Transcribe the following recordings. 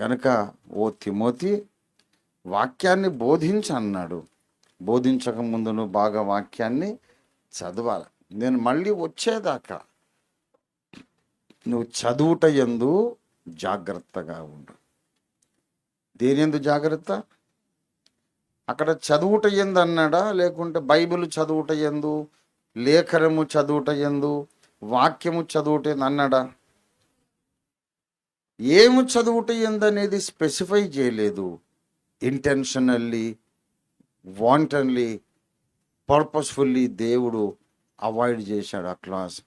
కనుక ఓ తిమోతి వాక్యాన్ని బోధించు అన్నాడు బోధించక ముందు నువ్వు బాగా వాక్యాన్ని చదవాలి. నేను మళ్ళీ వచ్చేదాకా నువ్వు చదువుట ఎందు జాగ్రత్తగా ఉండు. దేని ఎందు జాగ్రత్త? అక్కడ చదువుట ఎందు అన్నాడా? లేకుంటే బైబిల్ చదువుట ఎందు లేఖనము చదువుట ఎందు వాక్యము చదువుట ఎందు అన్నాడా? ఏమి చదువుట ఎందు స్పెసిఫై చేయలేదు. ఇంటెన్షనల్లీ వాంటన్లీ పర్పస్ఫుల్లీ దేవుడు అవాయిడ్ చేశాడు ఆ క్లాస్.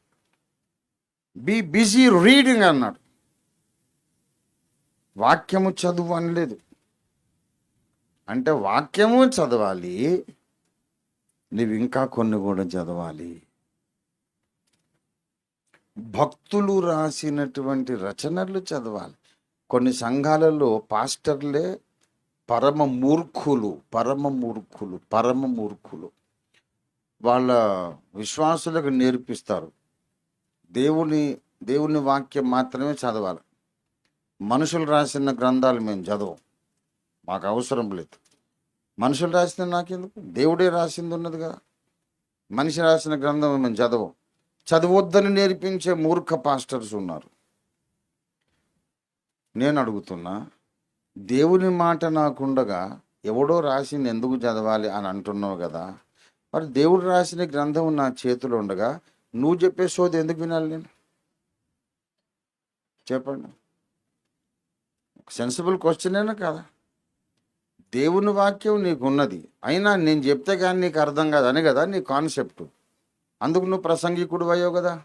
బీ బిజీ రీడింగ్ అన్నాడు. వాక్యము చదువు అనలేదు. అంటే వాక్యము చదవాలి నువ్వు ఇంకా కొన్ని కూడా చదవాలి. భక్తులు రాసినటువంటి రచనలు చదవాలి. కొన్ని సంఘాలలో పాస్టర్లే పరమ మూర్ఖులు పరమ మూర్ఖులు పరమ మూర్ఖులు. వాళ్ళ విశ్వాసులకు నేర్పిస్తారు. దేవుని దేవుని వాక్యం మాత్రమే చదవాలి. మనుషులు రాసిన గ్రంథాలు మేము చదవం. మాకు అవసరం లేదు. మనుషులు రాసిన నాకెందుకు? దేవుడే రాసింది ఉన్నది కదా. మనిషి రాసిన గ్రంథం మేము చదవం. చదవద్దని నేర్పించే మూర్ఖ పాస్టర్స్ ఉన్నారు. నేను అడుగుతున్నా దేవుని మాట నాకుండగా ఎవడో రాసింది ఎందుకు చదవాలి అని అంటున్నావు కదా? మరి దేవుడు రాసిన గ్రంథం నా చేతిలో ఉండగా నువ్వు చెప్పే సోది ఎందుకు వినాలి నేను? చెప్పండి. సెన్సిబుల్ క్వశ్చనేనా కదా? దేవుని వాక్యం నీకున్నది అయినా నేను చెప్తే కానీ నీకు అర్థం కాదు అని కదా నీ కాన్సెప్ట్ అందుకు నువ్వు ప్రసంగికుడు అయ్యావు కదా.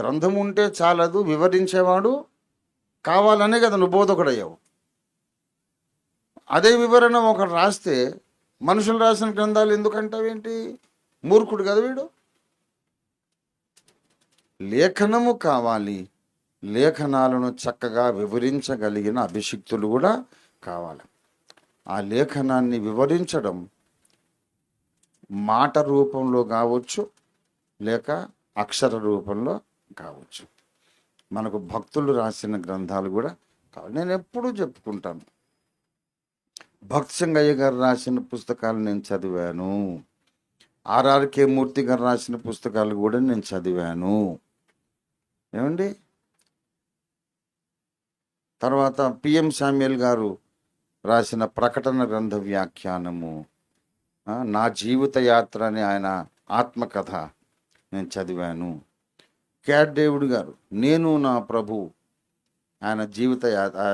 గ్రంథం ఉంటే చాలదు వివరించేవాడు కావాలనే కదా నువ్వు బోధకుడు అయ్యావు అదే వివరణ ఒకడు రాస్తే మనుషులు రాసిన గ్రంథాలు ఎందుకంటావేంటి? మూర్ఖుడు కదా వీడు. లేఖనము కావాలి లేఖనాలను చక్కగా వివరించగలిగిన అభిషిక్తులు కూడా కావాలి. ఆ లేఖనాన్ని వివరించడం మాట రూపంలో కావచ్చు లేక అక్షర రూపంలో కావచ్చు. మనకు భక్తులు రాసిన గ్రంథాలు కూడా కావాలి. నేను ఎప్పుడూ చెప్పుకుంటాను. భక్త్ సింగయ్య గారు రాసిన పుస్తకాలు నేను చదివాను. ఆర్ఆర్కే మూర్తి గారు రాసిన పుస్తకాలు కూడా నేను చదివాను. ఏమండి? తర్వాత పిఎం శామ్యుల్ గారు రాసిన ప్రకటన గ్రంథ వ్యాఖ్యానము. నా జీవిత యాత్ర అని ఆయన ఆత్మకథ నేను చదివాను. క్యాట్ డేవిడ్ గారు నేను నా ప్రభు ఆయన జీవిత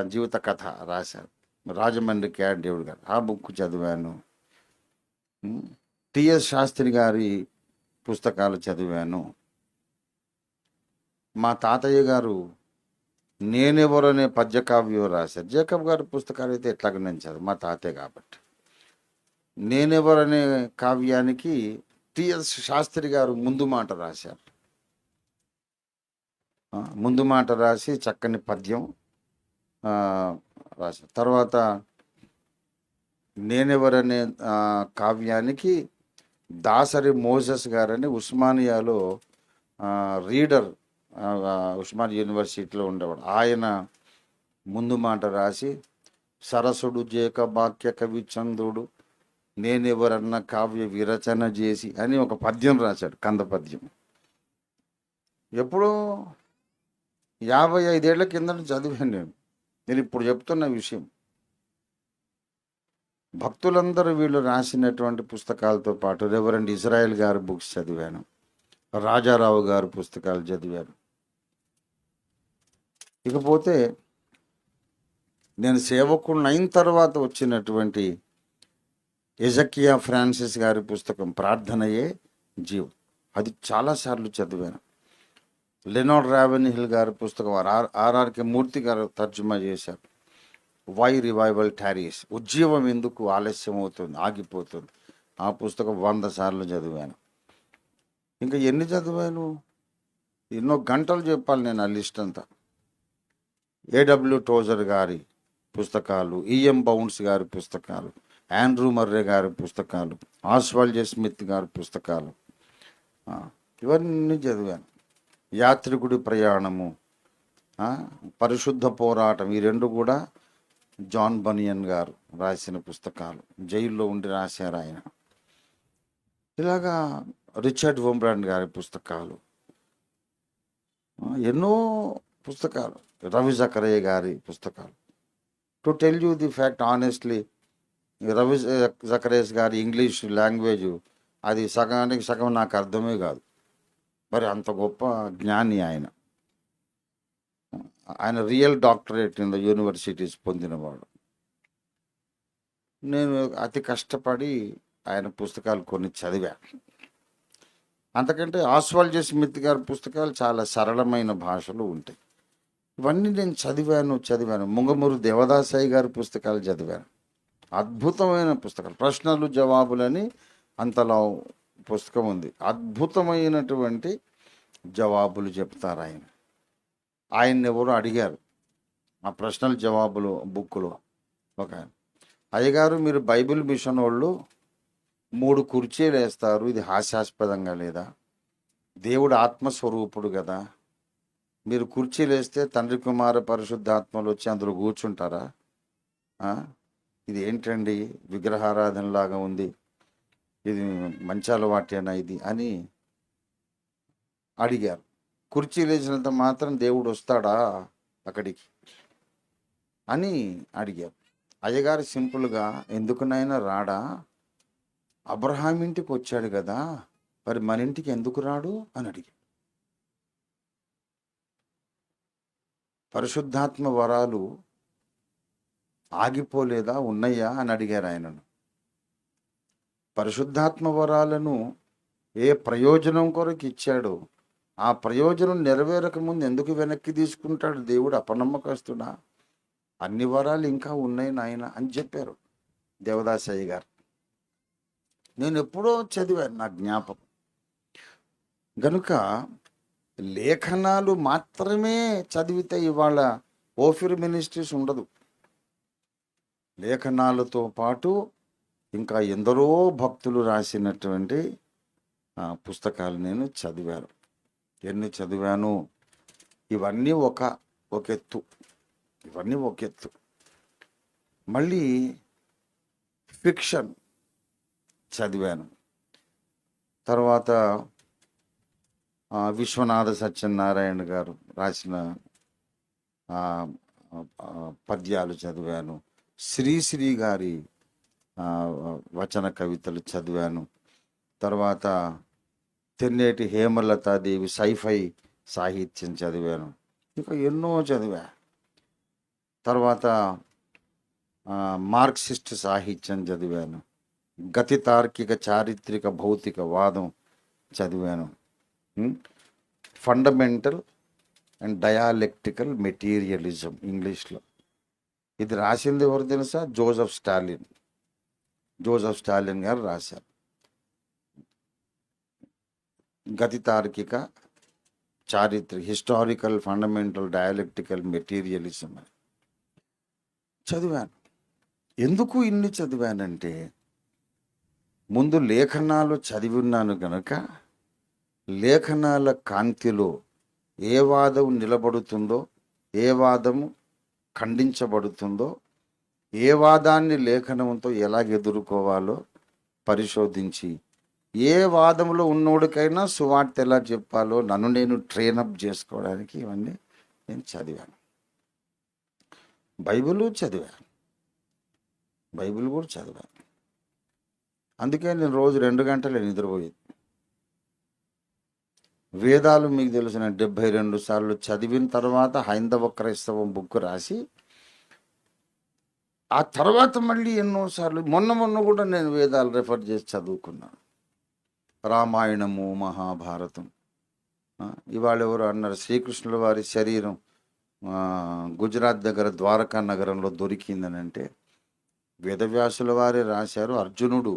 జీవిత కథ రాశారు. రాజమండ్రి క్యాట్ డేవిడ్ గారు ఆ బుక్ చదివాను. టిఎస్ శాస్త్రి గారి పుస్తకాలు చదివాను. మా తాతయ్య గారు నేనెవరనే పద్యకావ్యం రాశారు. జేకబ్ గారి పుస్తకాలు అయితే ఎట్లాగ నేను చదువు మా తాతయ్య కాబట్టి. నేనెవరనే అనే కావ్యానికి టిఎస్ శాస్త్రి గారు ముందు మాట రాశారు. ముందు మాట రాసి చక్కని పద్యం రాశారు. తర్వాత నేనెవరనే కావ్యానికి దాసరి మోజస్ గారని ఉస్మానియాలో రీడర్ ఉస్మాన్ యూనివర్సిటీలో ఉండేవాడు. ఆయన ముందు మాట రాసి సరసుడు జేక వాక్య కవి చంద్రుడు నేనెవరన్న కావ్య విరచన చేసి అని ఒక పద్యం రాశాడు కంద పద్యం. ఎప్పుడో యాభై ఐదేళ్ళ కింద చదివాను నేను. నేను ఇప్పుడు చెప్తున్న విషయం. భక్తులందరూ వీళ్ళు రాసినటువంటి పుస్తకాలతో పాటు రెవరెండ్ ఇజ్రాయెల్ గారి బుక్స్ చదివాను రాజారావు గారు పుస్తకాలు చదివాను. ఇకపోతే నేను సేవకుడిని అయిన తర్వాత వచ్చినటువంటి ఎజకియా ఫ్రాన్సిస్ గారి పుస్తకం ప్రార్థనయే జీవం. అది చాలాసార్లు చదివాను. లెనార్డ్ రావెన్ హిల్ గారి పుస్తకం ఆర్ ఆర్ఆర్కే మూర్తి గారు తర్జుమా చేశారు. Why revival tarries? ఉజ్జీవం ఎందుకు ఆలస్యం అవుతుంది ఆగిపోతుంది? ఆ పుస్తకం వంద సార్లు చదివాను. ఇంకా ఎన్ని చదివాను? ఎన్నో గంటలు చెప్పాలి నేను ఆ లిస్ట్ అంతా. ఏడబ్ల్యూ టోజర్ గారి పుస్తకాలు ఈఎం బౌన్స్ గారి పుస్తకాలు ఆండ్రూ మర్రే గారి పుస్తకాలు ఆస్వాల్జే స్మిత్ గారి పుస్తకాలు. ఇవన్నీ చదివాను. యాత్రికుడి ప్రయాణము పరిశుద్ధ పోరాటం ఈ రెండు కూడా జాన్ బనియన్ గారు రాసిన పుస్తకాలు. జైల్లో ఉండి రాశారు ఆయన. ఇలాగా రిచర్డ్ వోంబ్రాండ్ గారి పుస్తకాలు. ఎన్నో పుస్తకాలు. రవి జకరయ్య గారి పుస్తకాలు. To tell you the fact honestly Ravi Zacharias గారి ఇంగ్లీష్ లాంగ్వేజ్ అది సగానికి సగం నాకు అర్థమే కాదు. మరి అంత గొప్ప జ్ఞాని ఆయన. ఆయన real doctorate in the universities పొందినవాడు. నేను అతి కష్టపడి ఆయన పుస్తకాలు కొన్ని చదివా. అంతకంటే ఆస్వాల్జీ స్మిత్ గారి పుస్తకాలు చాలా సరళమైన భాషలో ఉంటాయి. ఇవన్నీ నేను చదివాను చదివాను. ముంగమూరు దేవదాసాయి గారి పుస్తకాలు చదివాను. అద్భుతమైన పుస్తకాలు. ప్రశ్నలు జవాబులని అంతలా పుస్తకం ఉంది. అద్భుతమైనటువంటి జవాబులు చెప్తారు ఆయన. ఆయన్ని ఎవరు అడిగారు. ఆ ప్రశ్నల జవాబులు బుక్లో ఒక అయ్యగారు మీరు బైబిల్ మిషన్ వాళ్ళు మూడు కుర్చీలు వేస్తారు. ఇది హాస్యాస్పదంగా లేదా? దేవుడు ఆత్మస్వరూపుడు కదా? మీరు కుర్చీలు వేస్తే తండ్రి కుమార పరిశుద్ధాత్మలు వచ్చి అందులో కూర్చుంటారా? ఇది ఏంటండి విగ్రహారాధనలాగా ఉంది? ఇది మంచి అలవాటేనా ఇది? అని అడిగారు. కుర్చీ లేచినంత మాత్రం దేవుడు వస్తాడా అక్కడికి? అని అడిగారు. అయ్యగారు సింపుల్గా ఎందుకునైనా రాడా? అబ్రహాం ఇంటికి వచ్చాడు కదా మరి మన ఇంటికి ఎందుకు రాడు? అని అడిగాడు పరిశుద్ధాత్మ వరాలు ఆగిపోలేదా? ఉన్నాయా? అని అడిగారు ఆయనను. పరిశుద్ధాత్మ వరాలను ఏ ప్రయోజనం కొరకు ఇచ్చాడో ఆ ప్రయోజనం నెరవేరక ముందు ఎందుకు వెనక్కి తీసుకుంటాడు? దేవుడు అపనమ్మకస్తుడా? అన్ని వరాలు ఇంకా ఉన్నాయి నాయన అని చెప్పారు దేవదాసయ్య గారు. నేను ఎప్పుడో చదివాను నా జ్ఞాపకం. గనుక లేఖనాలు మాత్రమే చదివితే ఇవాళ ఓఫిర్ మినిస్ట్రీస్ ఉండదు. లేఖనాలతో పాటు ఇంకా ఎందరో భక్తులు రాసినటువంటి పుస్తకాలు నేను చదివాను. ఎన్ని చదివాను? ఇవన్నీ ఒక ఒక ఎత్తు. ఇవన్నీ ఒక ఎత్తు. మళ్ళీ ఫిక్షన్ చదివాను. తర్వాత విశ్వనాథ సత్యనారాయణ గారు రాసిన పద్యాలు చదివాను. శ్రీశ్రీ గారి వచన కవితలు చదివాను. తర్వాత తెన్నేటి హేమలతాదేవి సైఫై సాహిత్యం చదివాను. ఇక ఎన్నో చదివా. తర్వాత మార్క్సిస్ట్ సాహిత్యం చదివాను. గతి తార్కిక చారిత్రక భౌతిక వాదం చదివాను. ఫండమెంటల్ అండ్ డయాలెక్టికల్ మెటీరియలిజం ఇంగ్లీష్లో ఇది రాసింది ఎవరు తెలుసా? జోసఫ్ స్టాలిన్. జోసఫ్ స్టాలిన్ గారు రాశారు. గతి తార్కిక చారిత్రక హిస్టారికల్ ఫండమెంటల్ డయాలెక్టికల్ మెటీరియలిజం అని. చదివాను. ఎందుకు ఇన్ని చదివానంటే ముందు లేఖనాలు చదివి ఉన్నాను కనుక లేఖనాల కాంతిలో ఏ వాదం నిలబడుతుందో ఏ వాదము ఖండించబడుతుందో ఏ వాదాన్ని లేఖనంతో ఎలా ఎదుర్కోవాలో పరిశోధించి ఏ వాదంలో ఉన్నోడికైనా సువార్త ఎలా చెప్పాలో నన్ను నేను ట్రైనప్ చేసుకోవడానికి ఇవన్నీ నేను చదివాను. బైబిల్ చదివాను. బైబిల్ కూడా చదివాను. అందుకే నేను రోజు రెండు గంటలే నిద్రపోయేది. వేదాలు మీకు తెలిసిన డెబ్భై రెండు సార్లు చదివిన తర్వాత హైందవ క్రైస్తవం బుక్ రాసి ఆ తర్వాత మళ్ళీ ఎన్నోసార్లు మొన్న మొన్న కూడా నేను వేదాలు రెఫర్ చేసి చదువుకున్నాను. రామాయణము మహాభారతం. ఇవాళ ఎవరు అన్నారు? శ్రీకృష్ణుల వారి శరీరం గుజరాత్ దగ్గర ద్వారకా నగరంలో దొరికిందని అంటే వేదవ్యాసుల వారే రాశారు. అర్జునుడు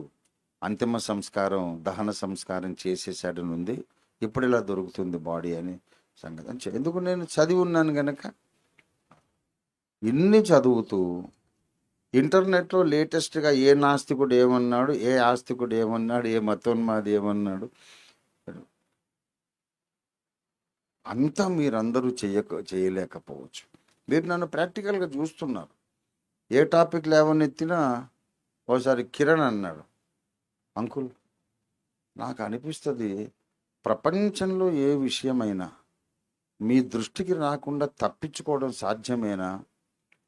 అంతిమ సంస్కారం దహన సంస్కారం చేసేసాడని ఉంది ఇప్పుడు ఇలా దొరుకుతుంది బాడీ అని సంగతి. ఎందుకు నేను చదివి ఉన్నాను కనుక ఇన్ని చదువుతూ ఇంటర్నెట్లో లేటెస్ట్గా ఏ నాస్తికుడు ఏమన్నాడు ఏ ఆస్తికుడు ఏమన్నాడు ఏ మతోన్మాది ఏమన్నాడు? అంతా మీరందరూ చేయక చేయలేకపోవచ్చు. మీరు నన్ను ప్రాక్టికల్గా చూస్తున్నారు. ఏ టాపిక్ లేవనెత్తినా ఒకసారి కిరణ్ అన్నాడు అంకుల్ నాకు అనిపిస్తుంది ప్రపంచంలో ఏ విషయమైనా మీ దృష్టికి రాకుండా తప్పించుకోవడం సాధ్యమేనా?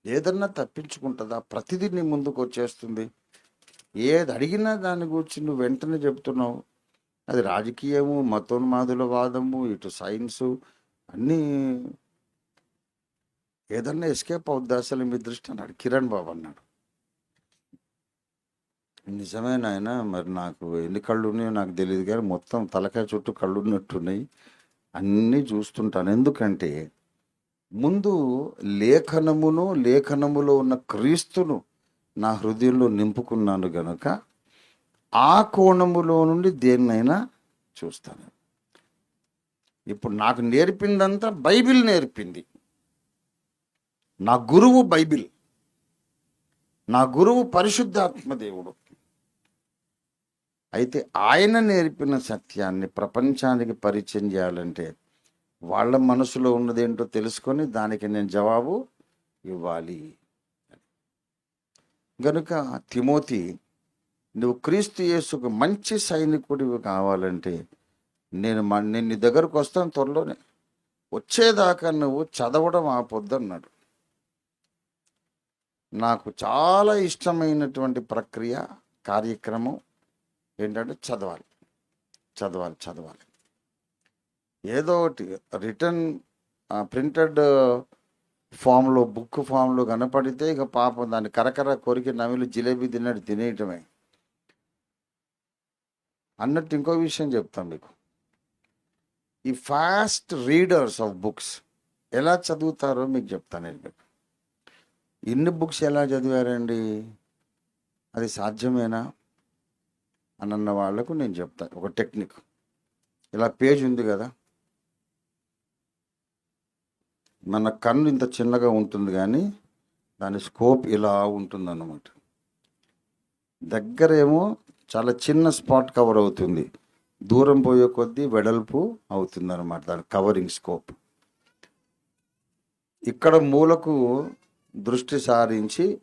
ఏదన్నా తప్పించుకుంటుందా? ప్రతిదీ నీ ముందుకు వచ్చేస్తుంది. ఏది అడిగినా దాని గురించి నువ్వు వెంటనే చెప్తున్నావు అది రాజకీయము మతోన్మాదుల వాదము ఇటు సైన్సు అన్నీ ఏదన్నా ఎస్కేప్ అవుద్దా అసలు మీ దృష్టి? అన్నాడు. కిరణ్ బాబు అన్నాడు. నిజమే నాయన మరి నాకు ఎన్ని కళ్ళు ఉన్నాయో నాకు తెలియదు కానీ మొత్తం తలకాయ చుట్టూ కళ్ళు ఉన్నట్టున్నాయి అన్నీ చూస్తుంటాను. ఎందుకంటే ముందు లేఖనమును లేఖనములో ఉన్న క్రీస్తును నా హృదయంలో నింపుకున్నాను గనుక ఆ కోణములో నుండి దేన్నైనా చూస్తాను. ఇప్పుడు నాకు నేర్పిందంతా బైబిల్ నేర్పింది. నా గురువు బైబిల్. నా గురువు పరిశుద్ధాత్మ దేవుడు. అయితే ఆయన నేర్పిన సత్యాన్ని ప్రపంచానికి పరిచయం చేయాలంటే వాళ్ళ మనసులో ఉన్నదేంటో తెలుసుకొని దానికి నేను జవాబు ఇవ్వాలి. గనుక తిమోతి నువ్వు క్రీస్తు యేసుకు మంచి సైనికుడివి కావాలంటే నేను మ- నేను నీ దగ్గరకు వస్తాను త్వరలోనే. వచ్చేదాకా నువ్వు చదవడం ఆపొద్దు అన్నాడు నాకు చాలా ఇష్టమైనటువంటి ప్రక్రియ కార్యక్రమం ఏంటంటే చదవాలి. చదవాలి చదవాలి. ఏదో ఒకటి రిటర్న్ ప్రింటెడ్ ఫామ్లో బుక్ ఫామ్లో కనపడితే ఇక పాపం దాన్ని కరకర కొరికి నమిలి జిలేబీ తిన్నట్టు తినేయటమే. అన్నట్టు ఇంకో విషయం చెప్తాను మీకు. ఈ ఫాస్ట్ రీడర్స్ ఆఫ్ బుక్స్ ఎలా చదువుతారో మీకు చెప్తాను నేను మీకు. ఇన్ని బుక్స్ ఎలా చదివారండి? అది సాధ్యమేనా? అని అన్న వాళ్ళకు నేను చెప్తాను ఒక టెక్నిక్. ఇలా పేజ్ ఉంది కదా. మన కన్ను ఇంత చిన్నగా ఉంటుంది కానీ దాని స్కోప్ ఇలా ఉంటుంది అన్నమాట దగ్గరేమో చాలా చిన్న స్పాట్ కవర్ అవుతుంది. దూరం పోయే కొద్దీ వెడల్పు అవుతుంది అనమాట దాని కవరింగ్ స్కోప్. ఇక్కడ మూలకు దృష్టి సారించి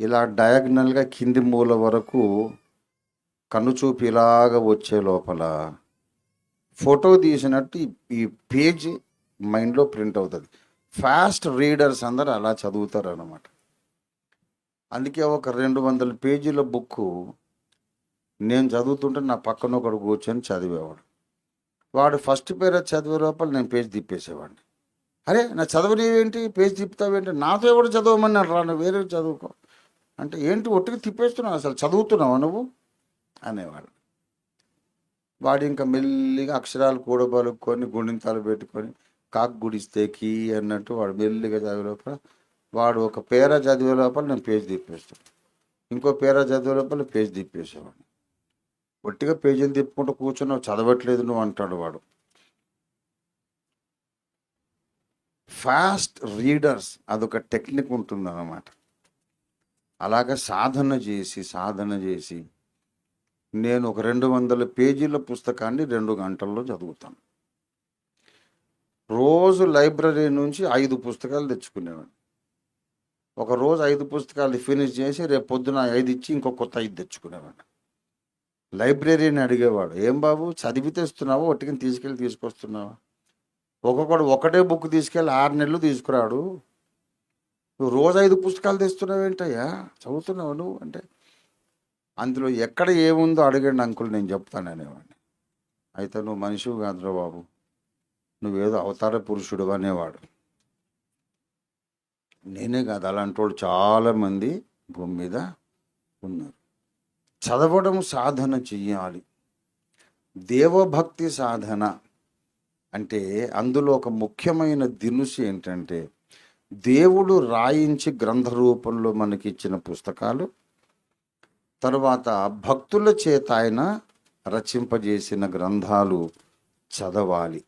ఇలా డయాగ్నల్గా కింది మూల వరకు కన్నుచూపు ఇలాగ వచ్చే లోపల ఫోటో తీసినట్టు ఈ- పేజ్ మైండ్లో ప్రింట్ అవుతుంది. ఫాస్ట్ రీడర్స్ అందరు అలా చదువుతారు అనమాట అందుకే ఒక రెండు వందల పేజీల బుక్ నేను చదువుతుంటే నా పక్కన ఒకడు కూర్చొని చదివేవాడు. వాడు ఫస్ట్ పేర చదివే లోపల నేను పేజ్ తిప్పేసేవాడిని. అరే నా చదవనేవేంటి? పేజ్ తిప్పుతావేంటి? నాతో ఎవడు చదవమన్నాడు రా? నువ్వు వేరే చదువుకో. అంటే ఏంటి ఒట్టిగా తిప్పేస్తున్నావు? అసలు చదువుతున్నావా నువ్వు? అనేవాడు. వాడు ఇంకా మెల్లిగా అక్షరాలు కూడబలుక్కొని గుణింతాలు పెట్టుకొని కాకు గుడిస్తే కీ అన్నట్టు వాడు మెల్లిగా చదివే లోపల వాడు ఒక పేర చదివే లోపల నేను పేజ్ తిప్పేస్తాను ఇంకో పేర చదివే లోపల పేజ్ తిప్పేసేవాడిని. ఒట్టిగా పేజీలు తిప్పుకుంటూ కూర్చున్నావు చదవట్లేదు నువ్వు అంటాడు వాడు. ఫాస్ట్ రీడర్స్ అదొక టెక్నిక్ ఉంటుంది అన్నమాట అలాగ సాధన చేసి సాధన చేసి నేను ఒక రెండు వందల పేజీల పుస్తకాన్ని రెండు గంటల్లో చదువుతాను. రోజు లైబ్రరీ నుంచి ఐదు పుస్తకాలు తెచ్చుకునేవాడిని. ఒక రోజు ఐదు పుస్తకాలు ఫినిష్ చేసి రేపు పొద్దున ఐదు ఇచ్చి ఇంకో కొత్త ఐదు తెచ్చుకునేవాడిని. లైబ్రరీని అడిగేవాడు ఏం బాబు చదివి తెస్తున్నావా? ఒట్టిగా తీసుకెళ్ళి తీసుకొస్తున్నావా? ఒక్కొక్కడు ఒకటే బుక్ తీసుకెళ్ళి ఆరు నెలలు తీసుకురాడు. నువ్వు రోజు ఐదు పుస్తకాలు తెస్తున్నావు ఏంటయ్యా చదువుతున్నావు నువ్వు? అంటే అందులో ఎక్కడ ఏముందో అడగండి అంకుల్ నేను చెప్తాను అనేవాడిని. అయితే నువ్వు మనిషివి కాదురా బాబు నువ్వేదో అవతార పురుషుడు అనేవాడు. నేనే కాదు అలాంటి వాళ్ళు చాలామంది భూమి మీద ఉన్నారు. చదవడం సాధన చెయ్యాలి. దేవభక్తి సాధన అంటే అందులో ఒక ముఖ్యమైన దినుసు ఏంటంటే దేవుడు రాయించి గ్రంథ రూపంలో మనకి ఇచ్చిన పుస్తకాలు తర్వాత భక్తుల చేత ఆయన రచింపజేసిన గ్రంథాలు చదవాలి.